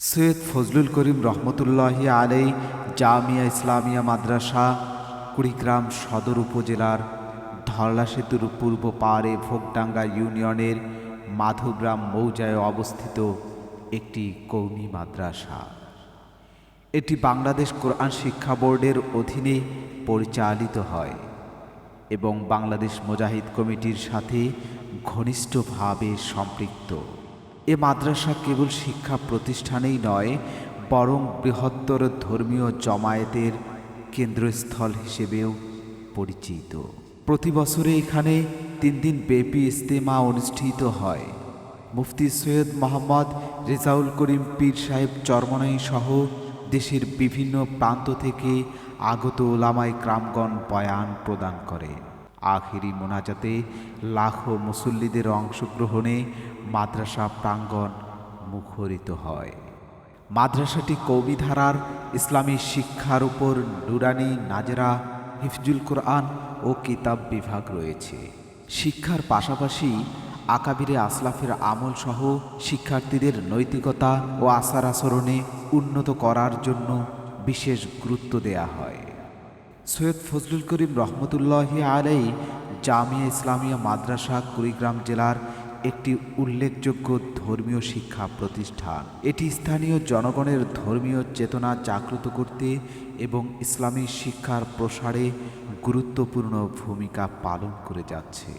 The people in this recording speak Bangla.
সৈয়দ ফজলুল করিম রহমতুল্লাহি আলাই জামিয়া ইসলামিয়া মাদ্রাসা, কুড়িগ্রাম সদর উপজেলার ধরলা সেতুর পূর্ব পাড়ে ভোগডাঙ্গা ইউনিয়নের মাধবগ্রাম মৌজায় অবস্থিত একটি কৌমি মাদ্রাসা। এটি বাংলাদেশ কোরআন শিক্ষা বোর্ডের অধীনে পরিচালিত হয় এবং বাংলাদেশ মুজাহিদ কমিটির সাথে ঘনিষ্ঠভাবে সম্পৃক্ত। এ মাদ্রাসা কেবল শিক্ষা প্রতিষ্ঠানেই নয়, বরং বৃহত্তর ধর্মীয় জমায়েতের কেন্দ্রস্থল হিসেবেও পরিচিত। প্রতি বছরে এখানে তিন দিন ব্যাপী ইস্তেমা অনুষ্ঠিত হয়। মুফতি সৈয়দ মোহাম্মদ রেজাউল করিম পীর সাহেব চরমনাই সহ দেশের বিভিন্ন প্রান্ত থেকে আগত ওলামায় ক্রামগণ বয়ান প্রদান করে। আখিরি মোনাজাতে লাখো মুসল্লিদের অংশগ্রহণে মাদ্রাসা প্রাঙ্গণ মুখরিত হয়। মাদ্রাসাটি কৌমি ধারার ইসলামী শিক্ষার উপর নুরানি, নাজরা, হিফজুল কোরআন ও কিতাব বিভাগ রয়েছে। শিক্ষার পাশাপাশি আকাবিরে আসলাফের আমল সহ শিক্ষার্থীদের নৈতিকতা ও আচার আচরণে উন্নত করার জন্য বিশেষ গুরুত্ব দেয়া হয়। সৈয়দ ফজলুল করিম রহমতুল্লাহ আলাই জামিয়া ইসলামিয়া মাদ্রাসা, কুড়িগ্রাম জেলার একটি উল্লেখযোগ্য ধর্মীয় শিক্ষা প্রতিষ্ঠান। এটি স্থানীয় জনগণের ধর্মীয় চেতনা জাগ্রত করতে এবং ইসলামী শিক্ষার প্রসারে গুরুত্বপূর্ণ ভূমিকা পালন করে যাচ্ছে।